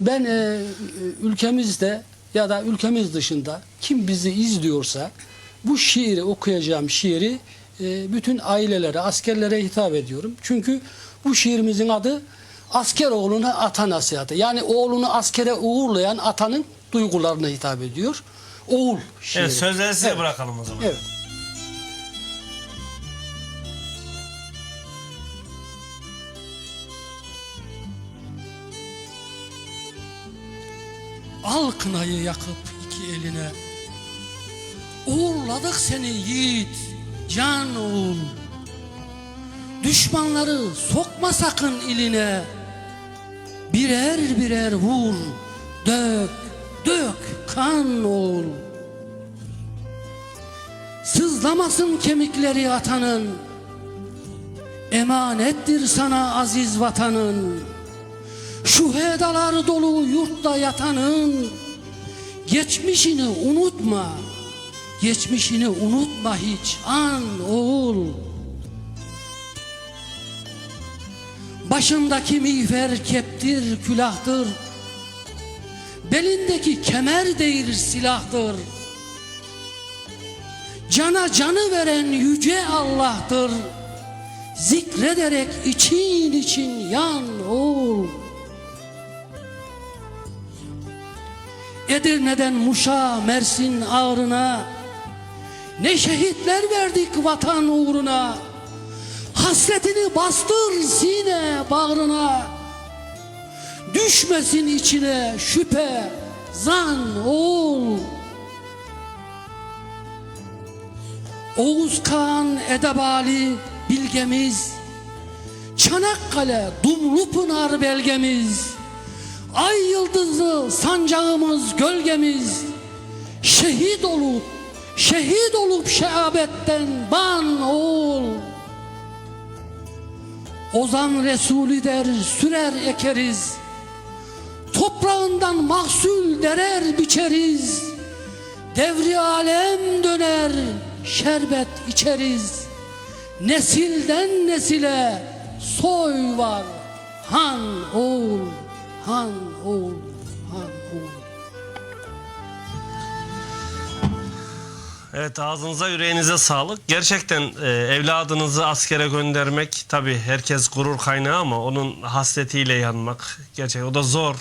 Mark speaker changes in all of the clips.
Speaker 1: Ben e, ülkemizde ya da ülkemiz dışında kim bizi izliyorsa bu şiiri okuyacağım şiiri e, bütün ailelere, askerlere hitap ediyorum. Çünkü bu şiirimizin adı asker oğluna ata nasihatı. Yani oğlunu askere uğurlayan atanın duygularına hitap ediyor. Oğul şiiri.
Speaker 2: Evet sözleri size
Speaker 1: Evet.
Speaker 2: bırakalım o zaman.
Speaker 1: Evet. Al kınayı yakıp iki eline. Uğurladık seni yiğit can oğul. Düşmanları sokma sakın iline. Birer birer vur Dök dök kan oğul. Sızlamasın kemikleri atanın. Emanettir sana aziz vatanın Şu hedalar dolu yurtta yatanın Geçmişini unutma Geçmişini unutma hiç an oğul Başındaki miğfer keptir külahtır Belindeki kemer değil silahtır Cana canı veren yüce Allah'tır. Zikrederek için için yan oğul. Edirne'den Muş'a, Mersin ağrına Ne şehitler verdik vatan uğruna. Hasretini bastır sine bağrına. Düşmesin içine şüphe, zan oğul. Oğuz Kağan Edebali bilgemiz Çanakkale Dumlupınar belgemiz Ay yıldızı sancağımız gölgemiz Şehit olup şehit olup şehabetten ban oğul Ozan Resulü der sürer ekeriz Toprağından mahsul derer biçeriz Devri alem döner, şerbet içeriz. Nesilden nesile soy var. Han oğul, han oğul, han oğul.
Speaker 2: Evet ağzınıza yüreğinize sağlık. Gerçekten e, evladınızı askere göndermek tabii herkes gurur kaynağı ama onun hasretiyle yanmak gerçek o da zor.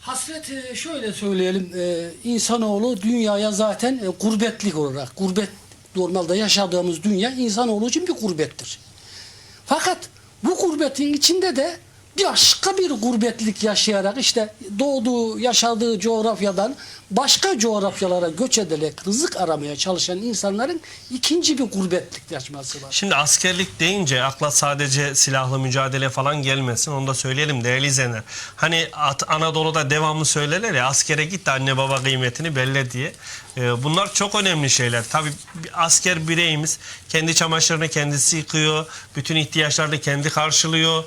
Speaker 1: Hasret e, şöyle söyleyelim, e, insanoğlu dünyaya zaten e, gurbetlik olarak, gurbet normalde yaşadığımız dünya insanoğlu için bir gurbettir. Fakat bu gurbetin içinde de başka bir gurbetlik yaşayarak işte doğduğu, yaşadığı coğrafyadan başka coğrafyalara göç ederek rızık aramaya çalışan insanların ikinci bir gurbetlik yaşması var.
Speaker 2: Şimdi askerlik deyince akla sadece silahlı mücadele falan gelmesin. Onu da söyleyelim değerli izleyenler. Hani Anadolu'da devamlı söylerler ya askere git de anne baba kıymetini belli diye. Ee, bunlar çok önemli şeyler. Tabii asker bireyimiz kendi çamaşırını kendisi yıkıyor. Bütün ihtiyaçlarını kendi karşılıyor.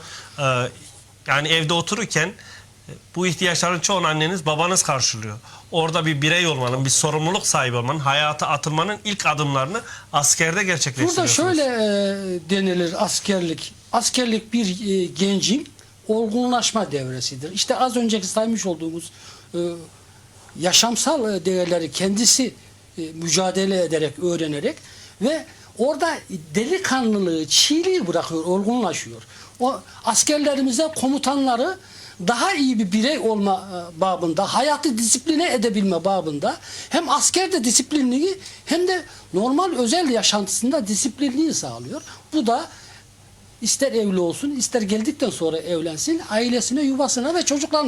Speaker 2: Yani evde otururken e, bu ihtiyaçların çoğunu anneniz babanız karşılıyor. Orada bir birey olmanın, bir sorumluluk sahibi olmanın, hayata atılmanın ilk adımlarını askerde
Speaker 1: Burada
Speaker 2: gerçekleştiriyorsunuz.
Speaker 1: şöyle e, denilir askerlik. Askerlik bir e, gencin olgunlaşma devresidir. İşte az önceki saymış olduğumuz yaşamsal değerleri kendisi mücadele ederek, öğrenerek ve orada delikanlılığı, çiğliği bırakıyor, olgunlaşıyor. O askerlerimize komutanları daha iyi bir birey olma e, babında, hayatı disipline edebilme babında hem askerde disiplinliği hem de normal özel yaşantısında disiplinliği sağlıyor. Bu da ister evli olsun, ister geldikten sonra evlensin, ailesine, yuvasına ve çocuklarına